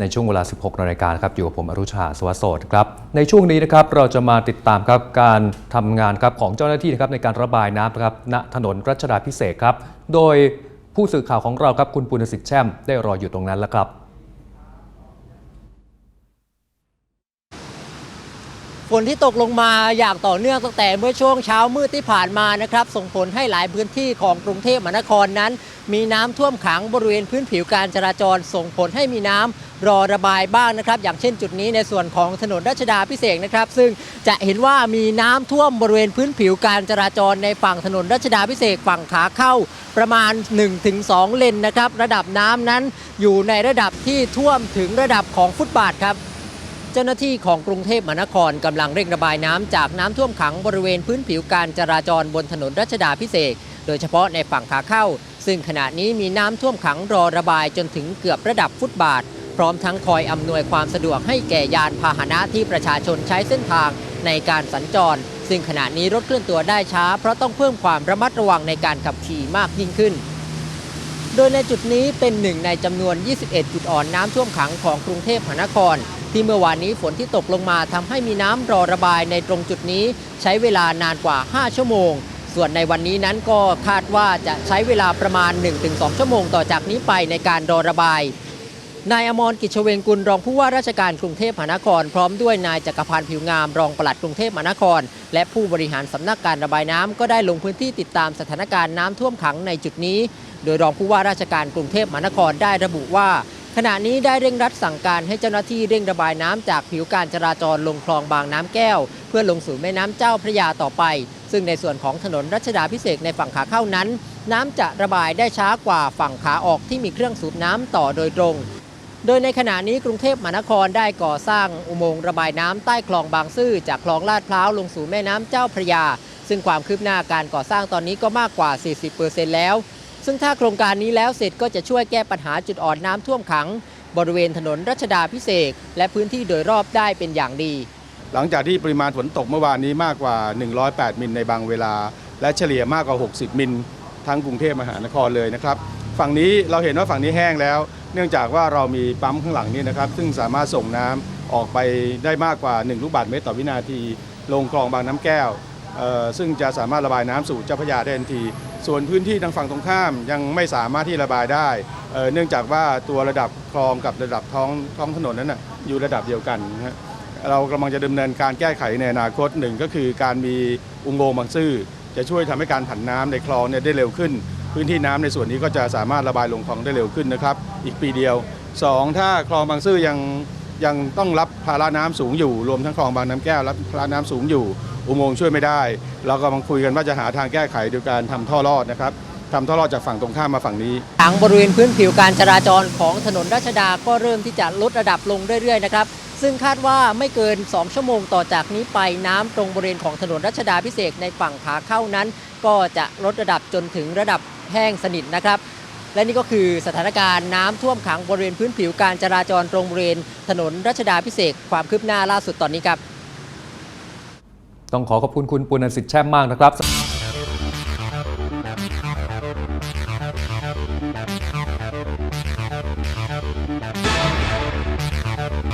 ในช่วงเวลา 16นาฬิกาครับอยู่กับผมอรุชาสวัสดิ์ครับในช่วงนี้นะครับเราจะมาติดตามครับการทำงานครับของเจ้าหน้าที่นะครับในการระบายน้ำครับณถนนรัชดาพิเศษครับ โดยผู้สื่อข่าวของเราครับคุณปุณสิทธิ์แช่มได้รออยู่ตรงนั้นแล้วครับฝนที่ตกลงมาอย่างต่อเนื่องตั้งแต่เมื่อช่วงเช้ามืดที่ผ่านมานะครับ ส่งผลให้หลายพื้นที่ของกรุงเทพมหานครนั้น มีน้ำท่วมขังบริเวณพื้นผิวการจราจร ส่งผลให้มีน้ำ รอระบายบ้างนะครับ อย่างเช่นจุดนี้ในส่วนของถนนรัชดาพิเศษนะครับ ซึ่งจะเห็นว่ามีน้ำท่วมบริเวณพื้นผิวการจราจรในฝั่งถนนรัชดาพิเศษฝั่งขาเข้าประมาณ 1-2 เลนนะครับ ระดับน้ำนั้นอยู่ในระดับที่ท่วมถึงระดับของฟุตบาทครับเจ้าหน้าที่ของกรุงเทพมหานครกำลังเร่งระบายน้ำจากน้ำท่วมขังบริเวณพื้นผิวการจราจรบนถนนรัชดาพิเศษ โดยเฉพาะในฝั่งขาเข้า ซึ่งขณะนี้มีน้ำท่วมขังรอระบายจนถึงเกือบระดับฟุตบาท พร้อมทั้งคอยอำนวยความสะดวกให้แก่ยานพาหนะที่ประชาชนใช้เส้นทางในการสัญจร ซึ่งขณะนี้รถเคลื่อนตัวได้ช้า เพราะต้องเพิ่มความระมัดระวังในการขับขี่มากยิ่งขึ้น โดยในจุดนี้เป็นหนึ่งในจำนวน 21 จุดอ่อนน้ำท่วมขังของกรุงเทพมหานคร ที่เมื่อวานนี้ฝนที่ตกลงมาทำให้มีน้ำรอระบายในตรงจุดนี้ ใช้เวลานานกว่า 5 ชั่วโมงส่วนในวันนี้นั้นก็คาดว่าจะใช้เวลาประมาณ 1-2 ชั่วโมงต่อจากนี้ไปในการรอระบาย นายอมรกิจเชเวงกุลรองผู้ว่าราชการกรุงเทพมหานคร พร้อมด้วยนายจักรพันธ์ผิวงามรองปลัดกรุงเทพมหานคร และผู้บริหารสำนักการระบายน้ำก็ได้ลงพื้นที่ติดตามสถานการณ์น้ำท่วมขังในจุดนี้ โดยรองผู้ว่าราชการกรุงเทพมหานครได้ระบุว่า ขณะนี้ได้เร่งรัดสั่งการให้เจ้าหน้าที่เร่งระบายน้ำจากผิวการจราจรลงคลองบางน้ำแก้ว เพื่อลงสู่แม่น้ำเจ้าพระยาต่อไป ซึ่งในส่วนของถนนรัชดาพิเศษกในฝั่งขาเข้านั้น น้ำจะระบายได้ช้ากว่าฝั่งขาออกที่มีเครื่องสูบน้ำต่อโดยตรง โดยในขณะนี้กรุงเทพมหานครได้ก่อสร้างอุโมงค์ระบายน้ำใต้คลองบางซื่อจากคลองลาดพร้าวลงสู่แม่น้ำเจ้าพระยา ซึ่งความคืบหน้าการก่อสร้างตอนนี้ก็มากกว่า 40%แล้ว ซึ่งถ้าโครงการนี้แล้วเสร็จก็จะช่วยแก้ปัญหาจุดอ่อนน้ำท่วมขัง บริเวณถนนรัชดาพิเศษและพื้นที่โดยรอบได้เป็นอย่างดี หลังจากที่ปริมาณฝนตกเมื่อวานนี้มากกว่า 108 มิลในบางเวลา และเฉลี่ยมากกว่า 60 มิลทั้งกรุงเทพมหานครเลยนะครับฝั่งนี้เราเห็นว่าฝั่งนี้แห้งแล้ว เนื่องจากว่าเรามีปั๊มข้างหลังนี้นะครับ ซึ่งสามารถส่งน้ำออกไปได้มากกว่า 1 ลูกบาศก์เมตรต่อวินาที ลงคลองบางน้ำแก้ว ซึ่งจะสามารถระบายน้ำสู่เจ้าพระยาได้ทันที ส่วนพื้นที่ทางฝั่งตรงข้ามยังไม่สามารถที่ระบายได้เอ่อเนื่องจากว่าตัวระดับคลองกับระดับท้องท้องถนนนั้นนะอยู่ระดับเดียวกันนะเรากำลังจะดำเนินการแก้ไขในอนาคตหนึ่งก็คือการมีอุโมงค์บางซื่อจะช่วยทำให้การผันน้ำในคลองเนี่ยได้เร็วขึ้น พื้นที่น้ำในส่วนนี้ก็จะสามารถระบายลงคลองได้เร็วขึ้นนะครับ อีกปีเดียว 2 ถ้าคลองบางซื่อยังยังต้องรับภาระน้ำสูงอยู่ รวมทั้งคลองบางน้ำแก้วรับภาระน้ำสูงอยู่ อุโมงค์ช่วยไม่ได้ เรากำลังคุยกันว่าจะหาทางแก้ไขโดยการทำท่อรอดนะครับทำท่อรอดจากฝั่งตรงข้ามมาฝั่งนี้ทางบริเวณพื้นผิวการจราจรของถนนรัชดาก็เริ่มที่จะลดระดับลงเรื่อยๆนะครับซึ่งคาดว่าไม่เกิน 2 ชั่วโมงต่อจากนี้ไปน้ำตรงบริเวณของถนนรัชดาพิเศษในฝั่งขาเข้านั้น ก็จะลดระดับจนถึงระดับ แห้งสนิทนะครับ และนี่ก็คือสถานการณ์น้ำท่วมขังบริเวณพื้นผิวการจราจรตรงบริเวณถนนรัชดาพิเศษความคืบหน้าล่าสุดตอนนี้ครับ ต้องขอขอบคุณคุณปุณสิทธิ์แช่มมากนะครับ